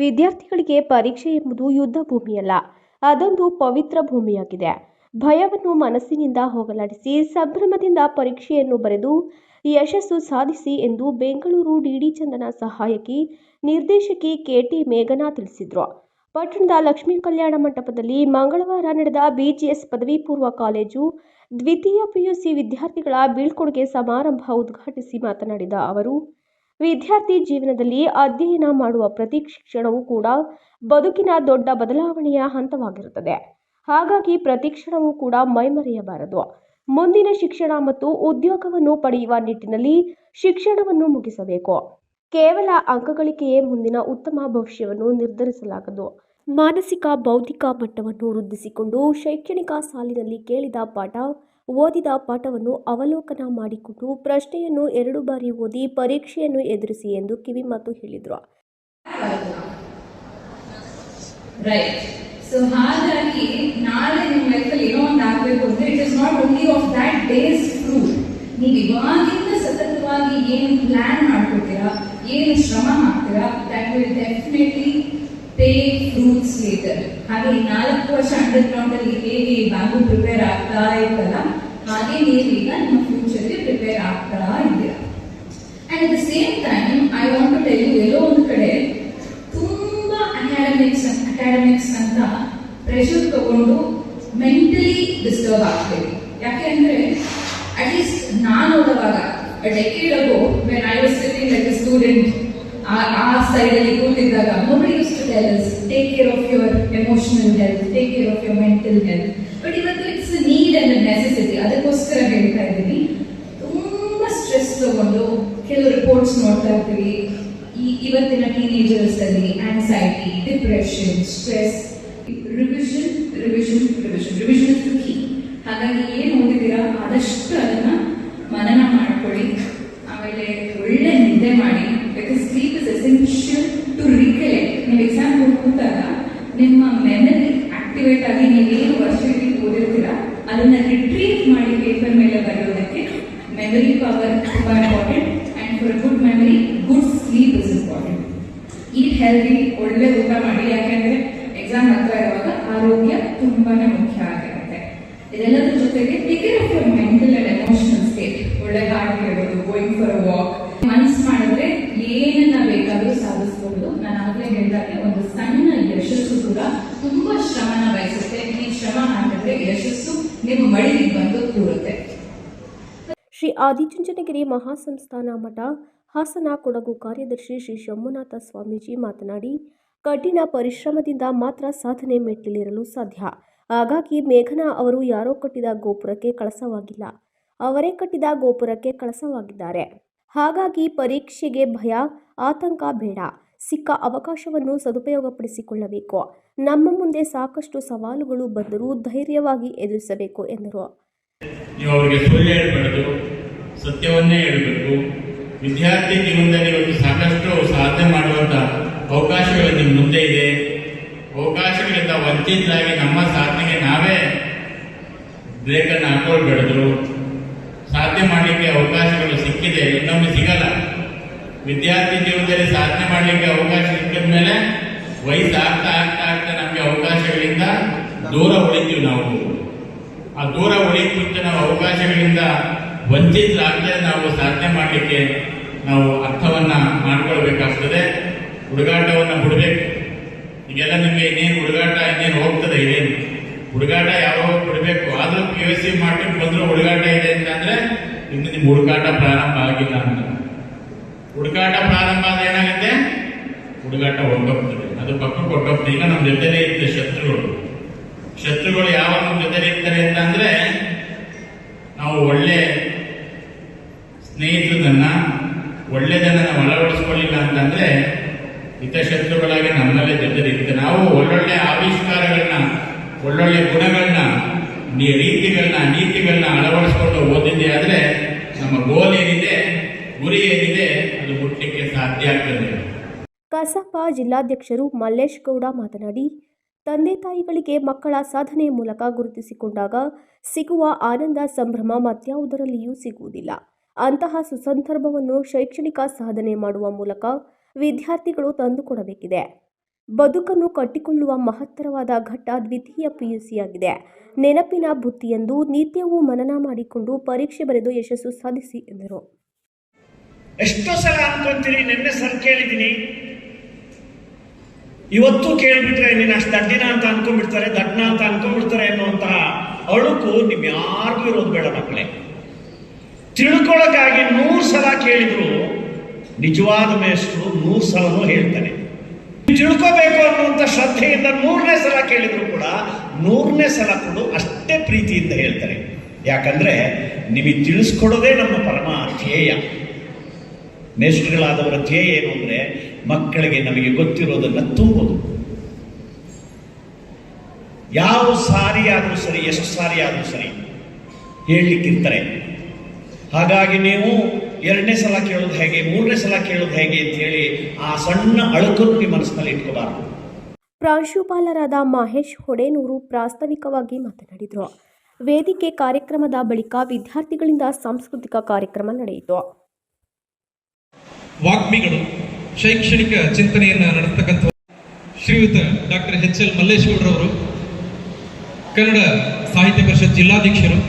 ವಿದ್ಯಾರ್ಥಿಗಳಿಗೆ ಪರೀಕ್ಷೆ ಎಂಬುದು ಯುದ್ಧ ಭೂಮಿಯಲ್ಲ, ಅದೊಂದು ಪವಿತ್ರ ಭೂಮಿಯಾಗಿದೆ. ಭಯವನ್ನು ಮನಸ್ಸಿನಿಂದ ಹೋಗಲಾಡಿಸಿ, ಸಂಭ್ರಮದಿಂದ ಪರೀಕ್ಷೆಯನ್ನು ಬರೆದು, ಯಶಸ್ಸು ಸಾಧಿಸಿ ಎಂದು ಬೆಂಗಳೂರು ಡಿಡಿ ಚಂದನ ಸಹಾಯಕಿ ನಿರ್ದೇಶಕಿ ಕೆಟಿ ಮೇಘನಾ ತಿಳಿಸಿದರು. ಪಟ್ಟಣದ ಲಕ್ಷ್ಮೀ ಕಲ್ಯಾಣ ಮಂಟಪದಲ್ಲಿ ಮಂಗಳವಾರ ನಡೆದ ಬಿಜಿಎಸ್ ಪದವಿ ಪೂರ್ವ ಕಾಲೇಜು ದ್ವಿತೀಯ ಪಿಯುಸಿ ವಿದ್ಯಾರ್ಥಿಗಳ ಬೀಳ್ಕೊಡುಗೆ ಸಮಾರಂಭ ಉದ್ಘಾಟಿಸಿ ಮಾತನಾಡಿದ ಅವರು ವಿದ್ಯಾರ್ಥಿ ಜೀವನದಲ್ಲಿ ಅಧ್ಯಯನ ಮಾಡುವ ಪ್ರತಿ ಕ್ಷಣವೂ ಕೂಡ ಬದುಕಿನ ದೊಡ್ಡ ಬದಲಾವಣೆಯ ಹಂತವಾಗಿರುತ್ತದೆ. ಹಾಗಾಗಿ ಪ್ರತಿ ಕ್ಷಣವೂ ಕೂಡ ಮೈಮರೆಯಬಾರದು. ಮುಂದಿನ ಶಿಕ್ಷಣ ಮತ್ತು ಉದ್ಯೋಗವನ್ನು ಪಡೆಯುವ ನಿಟ್ಟಿನಲ್ಲಿ ಶಿಕ್ಷಣವನ್ನು ಮುಗಿಸಬೇಕು. ಕೇವಲ ಅಂಕಗಳಿಕೆಯೇ ಮುಂದಿನ ಉತ್ತಮ ಭವಿಷ್ಯವನ್ನು ನಿರ್ಧರಿಸಲಾಗದು. ಮಾನಸಿಕ, ಬೌದ್ಧಿಕ ಮಟ್ಟವನ್ನು ವೃದ್ಧಿಸಿಕೊಂಡು ಶೈಕ್ಷಣಿಕ ಸಾಲಿನಲ್ಲಿ ಕೇಳಿದ ಪಾಠ ಓದಿದ ಪಾಠವನ್ನು ಅವಲೋಕನ ಮಾಡಿಕೊಂಡು ಪ್ರಶ್ನೆಯನ್ನು ಎರಡು ಬಾರಿ ಓದಿ ಪರೀಕ್ಷೆಯನ್ನು ಎದುರಿಸಿ ಎಂದು ಕಿವಿಮಾತು ಹೇಳಿದರು. ಸೊ ಹಾಗಾಗಿ ನಾಳೆ ನಿಮ್ಮ ಲೈಫಲ್ಲಿ ಏನೋ ಒಂದು ಆಗಬೇಕು ಅಂದ್ರೆ it is not only of that days fruit ನೀವು ಇವಾಗಿಂದ ಸತತವಾಗಿ ಏನು ಪ್ಲಾನ್ ಮಾಡ್ಕೊತೀರಾ ಏನು ಶ್ರಮ ಹಾಕ್ತೀರಾ that will definitely pay fruits later ಹಾಗೆ ನಾಲ್ಕು ವರ್ಷ ಅಂಡರ್ ಗ್ರೌಂಡ್ ಅಲ್ಲಿ ಹೇಗೆ ಬ್ಯಾಂಕು ಪ್ರಿಪೇರ್ ಆಗ್ತಾ ಇತ್ತಲ್ಲ, ಹಾಗೆ ನೀವೀಗ ನಿಮ್ಮ ಫ್ಯೂಚರ್ಗೆ ಪ್ರಿಪೇರ್ ಆಗ್ತಾ ಇದ್ದೀರಾ. And at the same time I want to tell you ಎಲ್ಲೋ ಒಂದು ಕಡೆ ತುಂಬಾ ಅಕಾಡೆಮಿಕ್ಸ್ ಅಕಾಡೆಮಿಕ್ಸ್ ಅಂತ ಪ್ರೆಷರ್ ತಗೊಂಡು ಮೆಂಟಲಿ ಡಿಸ್ಟರ್ಬ್ ಆಗ್ತೇವೆ. ಯಾಕೆ ಅಂದ್ರೆ ಅಟ್ಲೀಸ್ಟ್ ನಾನು ಓದುವಾಗ decade ago when I was sitting like a student ಆ ಸೈಡ್ ಅಲ್ಲಿ ಕೂತಿದ್ದಾಗ, nobody used us take care of your emotional health, take care of your mental health. But ಇವತ್ತು ಇಟ್ಸ್ ನೀಡ್ ಅಂಡ್ ನೆಸೆಸಿಟಿ ಅದಕ್ಕೋಸ್ಕರ ಹೇಳ್ತಾ ಇದ್ದೀನಿ. ತುಂಬ ಸ್ಟ್ರೆಸ್ ತಗೊಂಡು ಕೆಲವು ರಿಪೋರ್ಟ್ಸ್ ನೋಡ್ತಾ ಇರ್ತೀವಿ. ಇವತ್ತಿನ ಟೀನೇಜರ್ಸ್ ಅಲ್ಲಿ anxiety depression stress revision revision revision revision key ಹಾಗಾಗಿ ಏನು ಓದಿದ್ದೀರಾ? ಆದಷ್ಟು ಅದನ್ನ ಮನನ ಮಾಡ್ಕೊಳ್ಳಿ. ಆಮೇಲೆ ಒಳ್ಳೆ ನಿದ್ದೆ ಮಾಡಿ. Because sleep is essential to exam ಕೂತಾಗ ನಿಮ್ಮ ಮೆಮರಿ ಆಕ್ಟಿವೇಟ್ ಆಗಿ ನೀವೇನು ವರ್ಷಕ್ಕೆ ಓದಿರ್ತೀರ, ಅದನ್ನ ರಿಟ್ರೀವ್ ಮಾಡಿ ಪೇಪರ್ ಮೇಲೆ ಬರೆಯೋದಕ್ಕೆ ಮೆಮರಿ ಪವರ್ ತುಂಬಾ important and for good memory good sleep is important ಈ ಹೆಲ್ದಿ ಒಳ್ಳೆ ಊಟ ಮಾಡಿ, ಯಾಕೆಂದ್ರೆ ಎಕ್ಸಾಮ್ ಹತ್ರ ಇರುವಾಗ ಆರೋಗ್ಯ ತುಂಬಾನೇ ಮುಖ್ಯ ಆಗಿರುತ್ತೆ. ಇದೆಲ್ಲದ್ರ ಜೊತೆಗೆ take of your mental and emotional state ಒಳ್ಳೆ ಹಾಡು ಕೇಳೋದು ಗೋಯಿಂಗ್ ಫಾರ್ ವಾಕ್ ಮನ್ಸ್ ಮಾಡಿದ್ರೆ ಏನನ್ನ ಬೇಕಾದ್ರೂ ಸಾಧಿಸಬಹುದು ನಾನು ಆಗ್ಲೇ ಹೇಳಿದಾಗೆ ಒಂದು ಸಣ್ಣ ಯಶಸ್ಸು ಕೂಡ ತುಂಬಾ ಶ್ರಮನ ವಹಿಸುತ್ತೆ ಈ ಶ್ರಮ ಹಾಕಿದ್ರೆ ಯಶಸ್ಸು ನಿಮ್ಮ ಮಳಿಗೆ ಬಂದು ಕೂರುತ್ತೆ. ಶ್ರೀ ಆದಿಚುಂಚನಗಿರಿ ಮಹಾಸಂಸ್ಥಾನ ಮಠ, ಹಾಸನ ಕೊಡಗು ಕಾರ್ಯದರ್ಶಿ ಶ್ರೀ ಶಂಭುನಾಥ ಸ್ವಾಮೀಜಿ ಮಾತನಾಡಿ, ಕಠಿಣ ಪರಿಶ್ರಮದಿಂದ ಮಾತ್ರ ಸಾಧನೆ ಮೆಟ್ಟಿಲಿರಲು ಸಾಧ್ಯ. ಹಾಗಾಗಿ ಮೇಘನಾ ಅವರು ಯಾರೋ ಕಟ್ಟಿದ ಗೋಪುರಕ್ಕೆ ಕಳಸವಾಗಿಲ್ಲ. ಅವರೇ ಕಟ್ಟಿದ ಗೋಪುರಕ್ಕೆ ಕಳಸವಾಗಿದ್ದಾರೆ. ಹಾಗಾಗಿ ಪರೀಕ್ಷೆಗೆ ಭಯ, ಆತಂಕ ಬೇಡ. ಸಿಕ್ಕ ಅವಕಾಶವನ್ನು ಸದುಪಯೋಗಪಡಿಸಿಕೊಳ್ಳಬೇಕು. ನಮ್ಮ ಮುಂದೆ ಸಾಕಷ್ಟು ಸವಾಲುಗಳು ಬಂದರೂ ಧೈರ್ಯವಾಗಿ ಎದುರಿಸಬೇಕು, ಎಂದರು. ನೀವು ಅವರಿಗೆ ಸುಳ್ಳು ಸತ್ಯವನ್ನೇ ಹೇಳಬೇಕು. ವಿದ್ಯಾರ್ಥಿ ಜೀವನದಲ್ಲಿ ಒಂದು ಸಾಕಷ್ಟು ಸಾಧನೆ ಮಾಡುವಂತ ಅವಕಾಶಗಳು ನಿಮ್ಮ ಮುಂದೆ ಇದೆ. ಅವಕಾಶಗಳಿಂದ ವಂಚಿತರಾಗಿ ನಮ್ಮ ಸಾಧನೆಗೆ ನಾವೇ ಬ್ರೇಕನ್ನು ಹಾಕೊಳ್ಬಾರ್ದು. ಸಾಧನೆ ಮಾಡಲಿಕ್ಕೆ ಅವಕಾಶಗಳು ಸಿಕ್ಕಿದೆ, ಇನ್ನೊಮ್ಮೆ ಸಿಗಲ್ಲ. ವಿದ್ಯಾರ್ಥಿ ಜೀವನದಲ್ಲಿ ಸಾಧನೆ ಮಾಡಲಿಕ್ಕೆ ಅವಕಾಶ ಸಿಕ್ಕಿದ ಮೇಲೆ ವಯಸ್ಸು ಆಗ್ತಾ ಆಗ್ತಾ ನಮಗೆ ಅವಕಾಶಗಳಿಂದ ದೂರ ಉಳಿತೀವಿ ನಾವು. ಆ ದೂರ ಉಳಿಯುವಂತೆ ನಾವು ಅವಕಾಶಗಳಿಂದ ವಂಚಿತರಾಗದೆ ನಾವು ಸಾಧನೆ ಮಾಡಲಿಕ್ಕೆ ನಾವು ಅರ್ಥವನ್ನ ಮಾಡ್ಕೊಳ್ಬೇಕಾಗ್ತದೆ. ಹುಡುಗಾಟವನ್ನು ಬಿಡಬೇಕು. ಈಗೆಲ್ಲ ನಿಮಗೆ ಇನ್ನೇನು ಹುಡುಗಾಟ, ಇನ್ನೇನು ಹೋಗ್ತದೆ ಇದೇನು? ಹುಡುಗಾಟ ಯಾವಾಗ ಬಿಡಬೇಕು? ಆದರೂ ಪಿ ಯು ಸಿ ಮಾಡ್ಲಿಕ್ಕೆ ಬಂದರೂ ಹುಡುಗಾಟ ಇದೆ ಅಂತಂದ್ರೆ ಇನ್ನು ನಿಮ್ಮ ಹುಡುಗಾಟ ಪ್ರಾರಂಭ ಆಗಿಲ್ಲ ಅಂತ. ಹುಡುಕಾಟ ಪ್ರಾರಂಭ ಆದ್ರೆ ಏನಾಗುತ್ತೆ? ಹುಡುಗಾಟ ಹೊರಟೋಗ್ತದೆ ಅದು ಪಕ್ಕಕ್ಕೆ ಹೊರಟೋಗ್ತದೆ ಈಗ ನಮ್ಮ ಜೊತೆಲೇ ಇದ್ದ ಶತ್ರುಗಳು. ಶತ್ರುಗಳು ಯಾವ ನಮ್ಮ ಜೊತೆ ಇರ್ತಾರೆ ಅಂತಂದ್ರೆ ನಾವು ಒಳ್ಳೆ ಸ್ನೇಹಿತರನ್ನ ಒಳ್ಳೆದನ್ನ ನಾವು ಅಳವಡಿಸ್ಕೊಳ್ಳಿಲ್ಲ ಅಂತಂದ್ರೆ ಹಿತಶತ್ರುಗಳಾಗಿ ನಮ್ಮಲ್ಲೇ ಜೊತೆ ಇರ್ತಾರೆ. ನಾವು ಒಳ್ಳೊಳ್ಳೆ ಆವಿಷ್ಕಾರಗಳನ್ನ, ಒಳ್ಳೊಳ್ಳೆ ಗುಣಗಳನ್ನ ರೀತಿಗಳನ್ನ, ನೀತಿಗಳನ್ನ ಅಳವಡಿಸ್ಕೊಂಡು ಓದಿದ್ದೆ ಆದ್ರೆ, ನಮ್ಮ ಗೋಲ್ ಏನಿದೆ? ಗುರಿ ಮುಟ್ಟಲಿಕ್ಕೆ ಸಾಧ್ಯ ಆಗ್ತದೆ. ಕಸಾಪ ಜಿಲ್ಲಾಧ್ಯಕ್ಷರು ಮಲ್ಲೇಶ್ ಗೌಡ ಮಾತನಾಡಿ, ತಂದೆ ತಾಯಿಗಳಿಗೆ ಮಕ್ಕಳ ಸಾಧನೆ ಮೂಲಕ ಗುರುತಿಸಿಕೊಂಡಾಗ ಸಿಗುವ ಆನಂದ ಸಂಭ್ರಮ ಮತ್ಯಾವುದರಲ್ಲಿಯೂ ಸಿಗುವುದಿಲ್ಲ. ಅಂತಹ ಸುಸಂದರ್ಭವನ್ನು ಶೈಕ್ಷಣಿಕ ಸಾಧನೆ ಮಾಡುವ ಮೂಲಕ ವಿದ್ಯಾರ್ಥಿಗಳು ತಂದುಕೊಡಬೇಕಿದೆ. ಬದುಕನ್ನು ಕಟ್ಟಿಕೊಳ್ಳುವ ಮಹತ್ತರವಾದ ಘಟ್ಟ ದ್ವಿತೀಯ ಪಿಯುಸಿಯಾಗಿದೆ. ನೆನಪಿನ ಬುತ್ತಿಯೆಂದು ನಿತ್ಯವೂ ಮನನ ಮಾಡಿಕೊಂಡು ಪರೀಕ್ಷೆ ಬರೆದು ಯಶಸ್ಸು ಸಾಧಿಸಿ ಎಂದರು. ಎಷ್ಟೋ ಸಲ ಅನ್ಕೊಂತೀರಿ ನಿನ್ನೆ ಸರ್ ಕೇಳಿದ್ದೀನಿ. ಇವತ್ತು ಕೇಳಿಬಿಟ್ರೆ ನೀನು ಅಷ್ಟು ದಡ್ಡಿನ ಅಂತ ಅನ್ಕೊಂಡ್ಬಿಡ್ತಾರೆ ದಡ್ಡನ ಅಂತ ಅನ್ಕೊಂಡ್ಬಿಡ್ತಾರೆ ಅನ್ನುವಂತಹ ಅಳುಕು ನಿಮ್ ಯಾರಿಗೂ ಇರೋದು ಬೇಡ ಮಕ್ಕಳೇ. ತಿಳ್ಕೊಳಕ್ಕಾಗಿ ನೂರು ಸಲ ಕೇಳಿದ್ರು, ನಿಜವಾದ ಮೇಷ್ಟ್ರು ನೂರು ಸಲನೂ ಹೇಳ್ತಾನೆ ತಿಳ್ಕೋಬೇಕು ಅನ್ನುವಂಥ ಶ್ರದ್ಧೆಯಿಂದ ನೂರನೇ ಸಲ ಕೇಳಿದ್ರು ಕೂಡ ನೂರನೇ ಸಲ ಕೂಡ ಅಷ್ಟೇ ಪ್ರೀತಿಯಿಂದ ಹೇಳ್ತಾರೆ. ಯಾಕಂದ್ರೆ ನಿಮಗೆ ತಿಳಿಸ್ಕೊಡೋದೇ ನಮ್ಮ ಪರಮ ಧ್ಯೇಯ. ಮೇಷ್ಟ್ರುಗಳಾದವರ ಧ್ಯೇಯ ಏನು ಅಂದರೆ ಮಕ್ಕಳಿಗೆ ನಮಗೆ ಗೊತ್ತಿರೋದನ್ನು ತುಂಬೋದು ಯಾವ ಸಾರಿ ಆದರೂ ಸರಿ, ಎಷ್ಟು ಸಾರಿ ಆದರೂ ಸರಿ ಹೇಳಲಿಕ್ಕಿರ್ತಾರೆ. ಹಾಗಾಗಿ ನೀವು ಎರಡನೇ ಸಲ ಕೇಳೋದು ಹೇಗೆ, ಮೂರನೇ ಸಲ ಕೇಳೋದು ಹೇಗೆ ಅಂತ ಹೇಳಿ ಆ ಸಣ್ಣ ಅಳುಕನ್ನು ನಿಮ್ಮ ಮನಸ್ಸಿನಲ್ಲಿ ಇಟ್ಕೋಬಾರ್ದು. ಪ್ರಾಂಶುಪಾಲರಾದ ಮಹೇಶ್ ಹೊಡೆನೂರು ಪ್ರಾಸ್ತಾವಿಕವಾಗಿ ಮಾತನಾಡಿದರು. ವೇದಿಕೆ ಕಾರ್ಯಕ್ರಮದ ಬಳಿಕ ವಿದ್ಯಾರ್ಥಿಗಳಿಂದ ಸಾಂಸ್ಕೃತಿಕ ಕಾರ್ಯಕ್ರಮ ನಡೆಯಿತು. ವಾಗ್ಮಿಗಳು. ಶೈಕ್ಷಣಿಕ ಚಿಂತನೆಯನ್ನ ನಡೆಸ್ತಕ್ಕಂಥ ಶ್ರೀಯುತ ಡಾಕ್ಟರ್ ಎಚ್ ಎಲ್ ಮಲ್ಲೇಶ್ಗೌಡರವರು ಕನ್ನಡ ಸಾಹಿತ್ಯ ಪರಿಷತ್ ಜಿಲ್ಲಾಧ್ಯಕ್ಷರು.